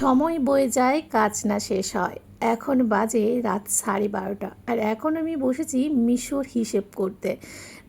সময় বয়ে যায় কাজ না শেষ হয়। এখন বাজে রাত সাড়ে বারোটা। আর এখন আমি বসেছি মিশোর হিসেব করতে।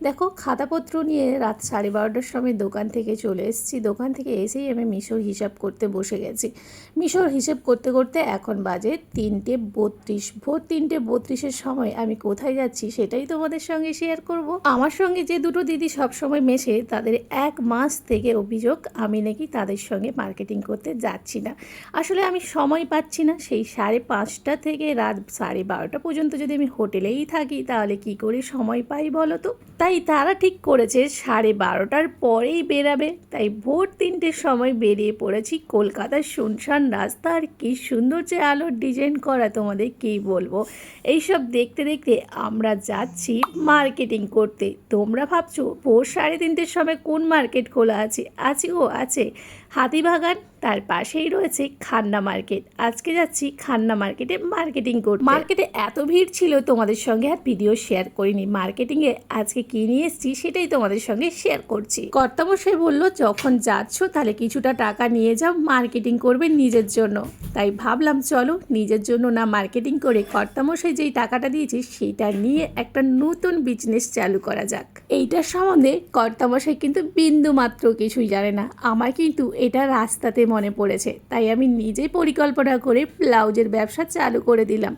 দেখো, খাতাপত্র নিয়ে রাত সাড়ে বারোটার সময় দোকান থেকে চলে এসেছি। দোকান থেকে এসেই আমি মিশোর হিসাব করতে বসে গেছি। মিশোর হিসেব করতে করতে এখন বাজে তিনটে বত্রিশ। ভোর তিনটে বত্রিশের সময় আমি কোথায় যাচ্ছি সেটাই তোমাদের সঙ্গে শেয়ার করব। আমার সঙ্গে যে দুটো দিদি সব সময় মেশে, তাদের এক মাস থেকে অভিযোগ আমি নাকি তাদের সঙ্গে মার্কেটিং করতে যাচ্ছি না। আসলে আমি সময় পাচ্ছি না, সেই সাড়ে পাঁচটা থেকে রাত সাড়ে বারোটা পর্যন্ত যদি আমি হোটেলেই থাকি, তাহলে কি করে সময় পাই বলো তো? তাই তারা ঠিক করেছে, সাড়ে বারোটার পরেই বেরাবে। তাই ভোর তিনটের সময় বেরিয়ে পড়েছি কলকাতার শুনশান রাস্তা। আর কি সুন্দর যে আলোর ডিজাইন করা, তোমাদের কী বলব? এইসব দেখতে দেখতে আমরা যাচ্ছি মার্কেটিং করতে। তোমরা ভাবছ, ভোর সাড়ে তিনটের সময় কোন মার্কেট খোলা আছে? আছে ও, আছে। হাতিবাগান, তার পাশেই রয়েছে খান্না মার্কেট। আজকে যাচ্ছি খান্না মার্কেটে মার্কেটিং করতে। মার্কেটে এত ভিড় ছিল তোমাদের সঙ্গে আর ভিডিও শেয়ার করিনি। মার্কেটিংয়ে আজকে কি নিয়ে এসেছি সেটাই তোমাদের সঙ্গে শেয়ার করছি। কর্তামশাই বলল, যখন যাচ্ছ তাহলে কিছুটা টাকা নিয়ে যাও, মার্কেটিং করবে নিজের জন্য। তাই ভাবলাম, চলো, নিজের জন্য না মার্কেটিং করে কর্তামশাই যেই টাকাটা দিয়েছি সেটা নিয়ে একটা নতুন বিজনেস চালু করা যাক। এইটার সম্বন্ধে কর্তামশাই কিন্তু বিন্দু মাত্র কিছুই জানে না। আমার কিন্তু এটা রাস্তাতে মনে পড়েছে। তাই আমি নিজেই পরিকল্পনা করে ব্লাউজের ব্যবসা চালু করে দিলাম।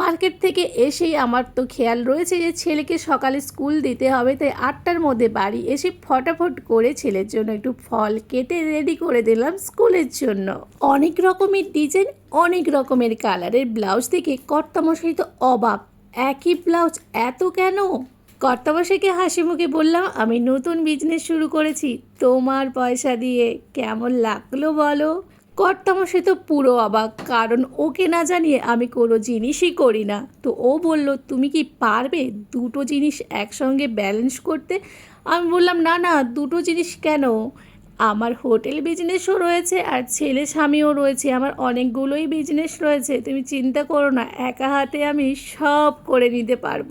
মার্কেট থেকে এসেই আমার তো খেয়াল রয়েছে যে ছেলেকে সকালে স্কুল দিতে হবে, তাই আটটার মধ্যে বাড়ি এসে ফটাফট করে ছেলের জন্য একটু ফল কেটে রেডি করে দিলাম স্কুলের জন্য। অনেক রকমের ডিজাইন, অনেক রকমের কালারের ব্লাউজ দেখে কর্তামশাই তো অবাক। একই ব্লাউজ এত কেন? কর্তামশাইকে হাসি মুখে বললাম, আমি নতুন বিজনেস শুরু করেছি, তোমার পয়সা দিয়ে। কেমন লাগল বলো? কর্তামশে তো পুরো অবাক, কারণ ওকে না জানিয়ে আমি কোনো জিনিসই করি না। তো ও বলল, তুমি কি পারবে দুটো জিনিস একসঙ্গে ব্যালেন্স করতে? আমি বললাম, না না, দুটো জিনিস কেন? আমার হোটেল বিজনেসও রয়েছে আর ছেলে স্বামীও রয়েছে, আমার অনেকগুলোই বিজনেস রয়েছে। তুমি চিন্তা করো না, একা হাতে আমি সব করে নিতে পারব।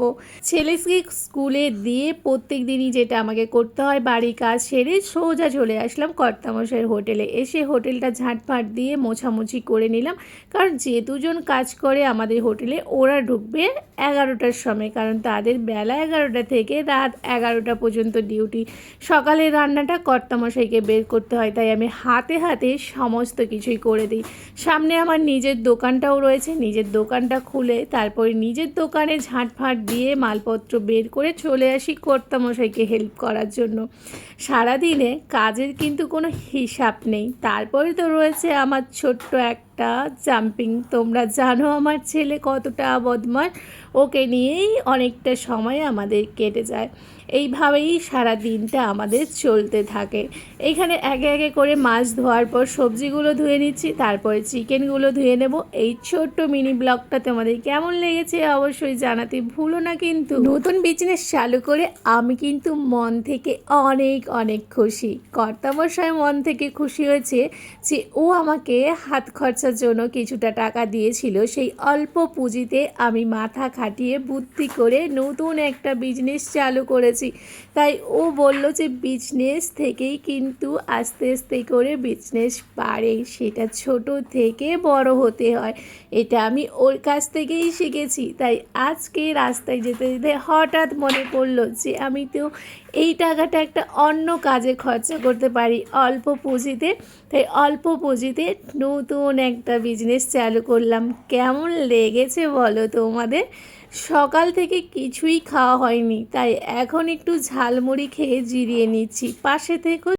ছেলেকে স্কুলে দিয়ে প্রত্যেক দিনই যেটা আমাকে করতে হয়, বাড়ির কাজ সেরে সোজা চলে আসলাম কর্তামশাইয়ের হোটেলে। এসে হোটেলটা ঝাঁটফাট দিয়ে মোছামুছি করে নিলাম, কারণ যে দুজন কাজ করে আমাদের হোটেলে, ওরা ঢুকবে এগারোটার সময়, কারণ তাদের বেলা এগারোটা থেকে রাত এগারোটা পর্যন্ত ডিউটি। সকালের রান্নাটা কর্তামশাইকে বের করতে হয়, তাই আমি হাতে হাতে সমস্ত কিছুই করে দিই। সামনে আমার নিজের দোকানটাও রয়েছে, নিজের দোকানটা খুলে তারপরে নিজের দোকানে ঝাঁটফাঁট দিয়ে মালপত্র বের করে চলে আসি কর্তামশাইকে হেল্প করার জন্য। সারাদিনে কাজের কিন্তু কোনো হিসাব নেই। তারপরে তো রয়েছে আমার ছোট্ট একটা জাম্পিং তোমরা জানো আমার ছেলে কতটা বদমাস ওকে নিয়েই অনেকটা সময় আমাদের কেটে যায়। এইভাবেই সারা দিনটা আমাদের চলতে থাকে। এখানে একে একে করে মাছ ধোয়ার পর সবজিগুলো ধুয়ে নিচ্ছি, তারপরে চিকেনগুলো ধুয়ে নেব। এই ছোট্ট মিনি ব্লগটা তোমাদের কেমন লেগেছে অবশ্যই জানাতে ভুলো না কিন্তু। নতুন বিজনেস চালু করে আমি কিন্তু মন থেকে অনেক অনেক খুশি। কর্তামশায় মন থেকে খুশি হয়েছে যে ও আমাকে হাত খরচার জন্য কিছুটা টাকা দিয়েছিল, সেই অল্প পুঁজিতে আমি মাথা খাটিয়ে বুদ্ধি করে নতুন একটা বিজনেস চালু করেছি। তাই ও বলল যে বিজনেস থেকেই কিন্তু আস্তে আস্তে করে বিজনেস পারে সেটা ছোট থেকে বড় হতে হয়, এটা আমি ওর কাছ থেকেই শিখেছি। তাই আজকে রাস্তায় যেতে যেতে হঠাৎ মনে পড়ল যে আমি তো এই টাকাটা একটা অন্য কাজে খরচা করতে পারি অল্প পুঁজিতে। তাই অল্প পুঁজিতে নতুন একটা বিজনেস চালু করলাম। কেমন লেগেছে বলো তোমাদের? সকাল থেকে কিছুই খাওয়া হয়নি, তাই এখন একটু ঝালমুড়ি খেয়ে জিরিয়ে নিচ্ছি। পাশে থেকে।